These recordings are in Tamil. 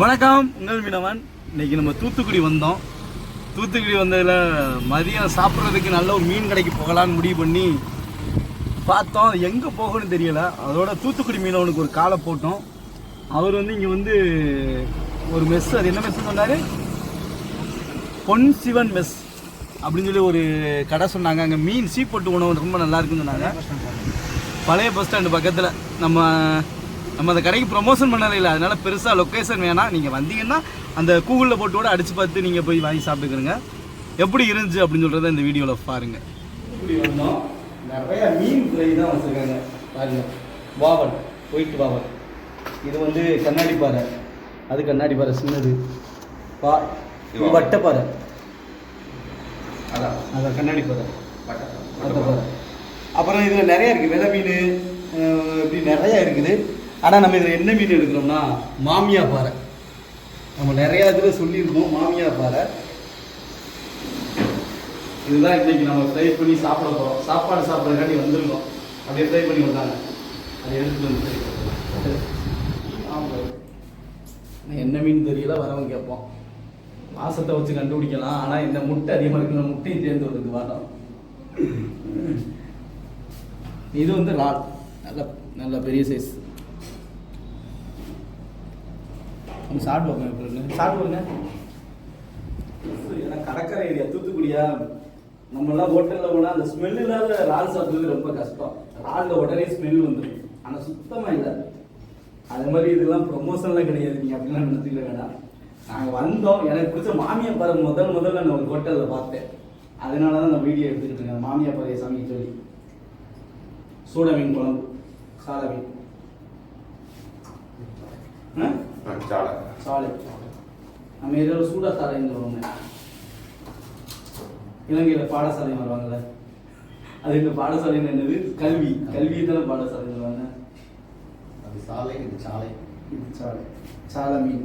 வணக்கம் உங்கள் மீனவன். இன்னைக்கு நம்ம தூத்துக்குடி வந்தோம். தூத்துக்குடி வந்ததில் மதியம் சாப்பிட்றதுக்கு நல்ல ஒரு மீன் கடைக்கு போகலான்னு முடிவு பண்ணி பார்த்தோம். அது எங்கே போகணும்னு தெரியல. அதோட தூத்துக்குடி மீனவனுக்கு ஒரு காலை போட்டோம். அவர் வந்து இங்கே வந்து ஒரு மெஸ் அது என்ன மெஸ் சொன்னார்? பொன் சிவன் மெஸ் அப்படின்னு சொல்லி ஒரு கடை சொன்னாங்க. அங்கே மீன் சீ போட்டு உணவு ரொம்ப நல்லா இருக்குன்னு சொன்னாங்க. பழைய பஸ் ஸ்டாண்டு பக்கத்தில். நம்ம நம்ம அந்த கடைக்கு ப்ரொமோஷன் பண்ணவே இல்லை அதனால பெருசாக லொக்கேஷன் வேணாம். நீங்கள் வந்தீங்கன்னா அந்த கூகுளில் போட்டு கூட அடித்து பார்த்து நீங்கள் போய் வாங்கி சாப்பிட்டுக்கிறங்க எப்படி இருந்துச்சு அப்படின்னு சொல்கிறத இந்த வீடியோவில் பாருங்க. இப்படி வந்தோம் நிறைய மீன் ஃப்ரை தான் வச்சுருக்காங்க. பாருங்க. வாவல். ஒயிட் வாவல். இது வந்து கண்ணாடி பாறை. அது கண்ணாடி பாறை சின்னது. பா இது வட்டப்பாறை. அதான். அதான் கண்ணாடி பாறை. பட்டை வட்டப்பாறை. அப்புறம் இதில் நிறைய இருக்குது வெலை மீன் இப்படி நிறைய இருக்குது. ஆனால் நம்ம இதில் என்ன மீன் எடுக்கிறோம்னா மாமியா பாறை. நம்ம நிறையா இதில் சொல்லியிருக்கோம் மாமியா பாறை. இதுதான் இன்றைக்கி நம்ம ஃப்ரை பண்ணி சாப்பிட போகிறோம் சாப்பாடு சாப்பிட்றதுக்காண்டி வந்திருக்கோம். அப்படியே ஃப்ரை பண்ணி வந்தாங்க. அதை எடுத்துகிட்டு வந்து ஆமாம். என்ன மீன் தெரியல வரவங்க கேட்போம். மாசத்தை வச்சு கண்டுபிடிக்கலாம். ஆனால் இந்த முட்டை அதிகமாக இருக்கிற முட்டையும் சேர்ந்து வருது வரலாம் இது வந்து ரால். நல்ல நல்ல பெரிய சைஸ் நம்ம சாப்பிடுவாங்க எப்படி சாப்பிடுவாங்க ஏன்னா கடற்கரை ஏரியா தூத்துக்குடியா? நம்மளாம் ஹோட்டலில் போனால் அந்த ஸ்மெல் இல்லாத ரால் சாப்பிட்றது ரொம்ப கஷ்டம். ராலில் உடனே ஸ்மெல் வந்துடும் ஆனால் சுத்தமாக இல்லை. அது மாதிரி இதெல்லாம் ப்ரொமோஷன்லாம் கிடையாது. நீங்கள் அப்படிலாம் நினைச்சுக்க வேண்டாம் நாங்கள் வந்தோம். எனக்கு பிடிச்ச மாமியா பாறை முதல் முதல்ல நான் ஒரு ஹோட்டலில் பார்த்தேன். அதனால தான் நான் வீடியோ எடுத்துக்கிட்டு இருக்கேன். மாமியா பாறையை சமைக்க சொல்லி. சூட மீன் குழம்பு சால மீன். ஆ? சாலை சாலை நம்ம ஏரியாவில் சூடா சாலைன்னு சொல்லுவாங்க இலங்கையில் பாடசாலை வருவாங்கல்ல அது இந்த பாடசாலைன்னு என்னது கல்வி கல்வி தானே பாடசாலை சொல்லுவாங்க அது சாலை இது சாலை இது சாலை சாலை மீன்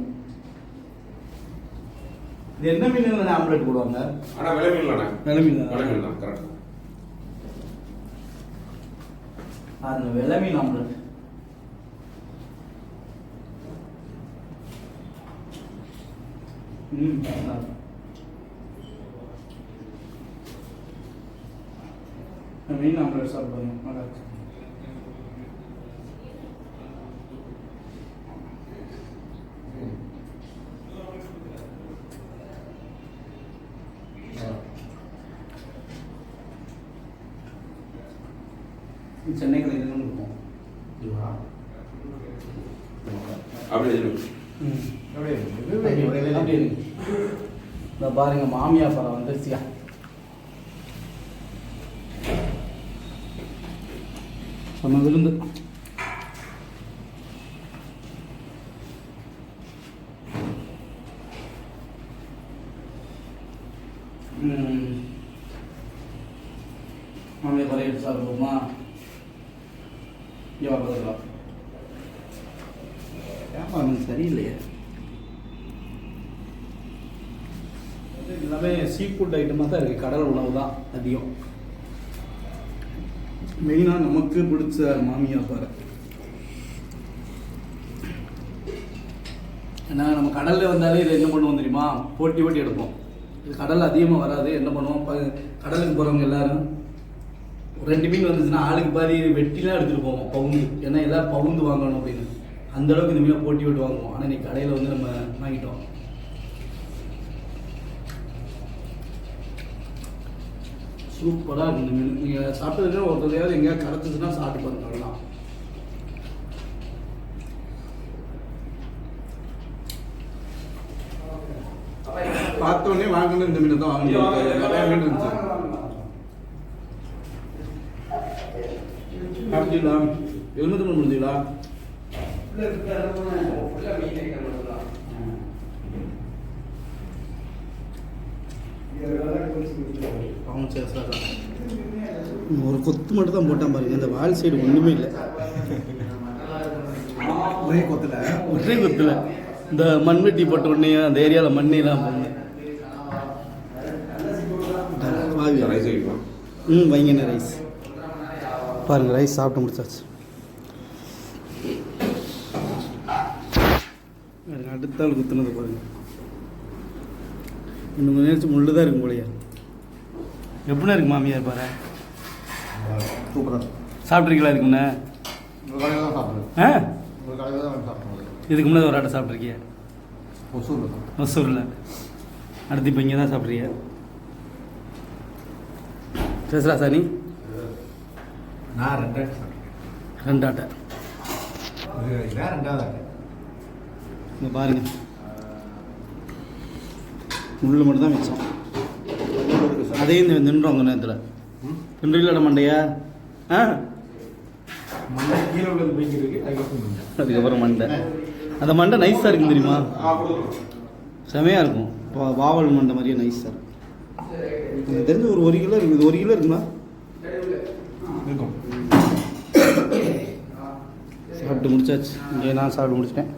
இது என்ன மீன் ஆம்லெட் போடுவாங்க ஆனா விலை மீன் தானே விலை மீன் தானே? விலை மீன் தான் கரெக்ட் அந்த வெள்ளை மீன் ஆம்லெட் ம். நல்லா இருக்கு. இந்த நல்லா இருக்கு. இது சென்னை இருக்கும் அப்படி இந்த பாருங்க மாமியா படம் வந்துருச்சியா? நம்ம விருந்து. மாமியா பழம் எடுத்து சாப்பிடுவோமா? இங்கே பார்த்துக்கலாம் வியாபாரம் சரியில்லையே? எல்லாமே சீ ஃபுட் ஐட்டமாக தான் இருக்குது கடல் உணவு தான் அதிகம். மெயினாக நமக்கு பிடிச்ச மாமியா பாரு ஏன்னா நம்ம கடலில் வந்தாலே இதை என்ன பண்ணுவோம் தெரியுமா? போட்டி போட்டி எடுப்போம். இது கடல் அதிகமாக வராது. என்ன பண்ணுவோம்? கடலுக்கு போகிறவங்க எல்லாரும் ரெண்டு மீன் வந்துச்சுன்னா ஆளுக்கு பாதி வெட்டிலாம் எடுத்துகிட்டு போவோம் பவுந்து. ஏன்னா எல்லாம் பவுந்து வாங்கணும் அப்படின்னு. அந்த அளவுக்கு இந்த மீனை போட்டி விட்டு வாங்குவோம் ஆனால் இன்னைக்கு கடையில் வந்து நம்ம வாங்கிட்டோம். சூப்பராக இருக்கு இந்த மீன். நீங்கள் சாப்பிட்டதுக்கு ஒரு தடையாவது எங்கேயாவது கிடச்சிச்சுன்னா சாப்பிட்டு பாருங்க அவ்வளோதான் பார்த்தோன்னே வாங்கணும் இந்த மீனை தான் வாங்கணும் நிறைய மீன் இருந்துச்சு. சாப்பிட்டீங்களா? ஒரு கொத்து மட்டும் தான் போட்டான் பாருங்க. இந்த வால் சைடு ஒன்றுமே இல்லை. ஒரே கொத்துல. ஒரே கொத்துல. இந்த மண்வெட்டி போட்ட உடனே அந்த ஏரியாவில் மண்ணெல்லாம் போங்க ம் வைங்கண்ணே ரைஸ் பாருங்க ரைஸ் சாப்பிட்டு முடிச்சாச்சு. அடுத்த ஆள் குத்துனது பாருங்க. இன்னும் கொஞ்சம் நேரம் முள்ளு தான் இருக்கும் போலயே. எப்படின்னா இருக்கு மாமியார் பாரு சூப்பராக சாப்பிட்ருக்கீங்களா சாப்பிட்றது ஆ? இதுக்கு முன்னே ஒரு ஆட்டை சாப்பிட்ருக்கிய ஒசூரில் ஒசூரில். அடுத்து இப்போ இங்கே தான் சாப்பிட்றீங்க பேசுகிறா நீ நான் ரெண்டு இதான் ரெண்டாவது ஆட்டை. இங்கே பாருங்க. முள்ளு மட்டும் தான் மிச்சம். அதையும் இந்த நின்றோங்க நேரத்தில். நின்றுலட மண்டையா? ஆ? அதுக்கப்புறம் மண்டை. அந்த மண்டை நைஸாக இருக்கும் தெரியுமா? செமையாக இருக்கும். வாவல் மண்டை மாதிரியே நைஸாக இருக்கும். எனக்கு தெரிஞ்சு ஒரு ஒரு கிலோ இருக்குது ஒரு கிலோ இருக்குமா? இருக்கும். சாப்பிட்டு முடிச்சாச்சு. இங்கே நான் சாப்பிட்டு முடிச்சிட்டேன்.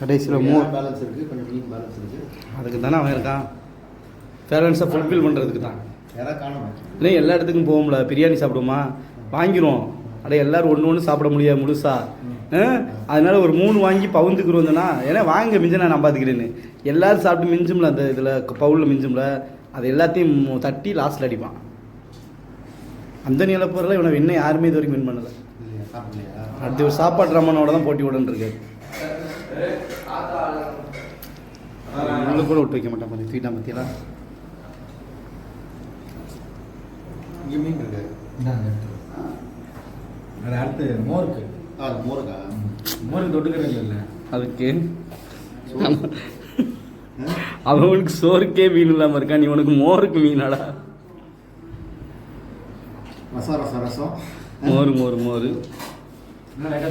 கடைசியில் மோர் பேலன்ஸ் இருக்குது கொஞ்சம் மீன் பேலன்ஸ் இருக்குது அதுக்கு தானே அவன் இருக்கான். பேரண்ட்ஸை ஃபுல்ஃபில் பண்ணுறதுக்கு தான். யாராவது காணுமா இல்லை. எல்லா இடத்துக்கும் போகும்ல பிரியாணி சாப்பிடுவோமா? வாங்கிருவோம். அட எல்லாரும் ஒன்று ஒன்று சாப்பிட முடியாது முழுசா? அதனால ஒரு மூணு வாங்கி பவுந்துக்கு வந்தோன்னா ஏன்னா வாங்க மிஞ்ச நான் பார்த்துக்கிறேன்னு எல்லாரும் சாப்பிட்டு மிஞ்சும்ல அந்த இதில் பவுலில் மிஞ்சும்ல அது எல்லாத்தையும் மு- தட்டி லாஸ்ட்டில் அடிப்பான். அந்த நிலப்பொருள் இவனை என்ன யாருமே இது வரைக்கும் வின் பண்ணலை அடுத்து ஒரு சாப்பாட்டு ரம்மனோட தான் போட்டி விடன்னு இருக்கு உள்ள கூட விட்டு வைக்க மாட்டான் கொஞ்சம் தூக்கிட்டா பற்றியெல்லாம் இங்கே மீன் இருக்கு. அடுத்து மோருக்கு. ஆ மோருக்கா? மோருக்கு தொட்டுக்கிறே இல்லை. அதுக்கு? அவனுக்கு சோறுக்கே மீன் இல்லாமல் இருக்கான் நீ உனக்கு மோருக்கு மீனாடா. ரசம் ரசம் ரசம். மோர் மோர் மோர்.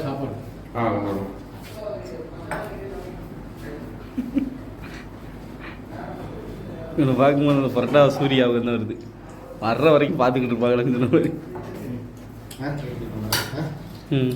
சாப்பாடு. ஆ பார்க்கும்போது அந்த பரோட்டா சூர்யாவுக்கு தான் வருது. வர்ற வரைக்கும் பார்த்துக்கிட்டு இருப்பாங்களே இந்த மாதிரி. ம்.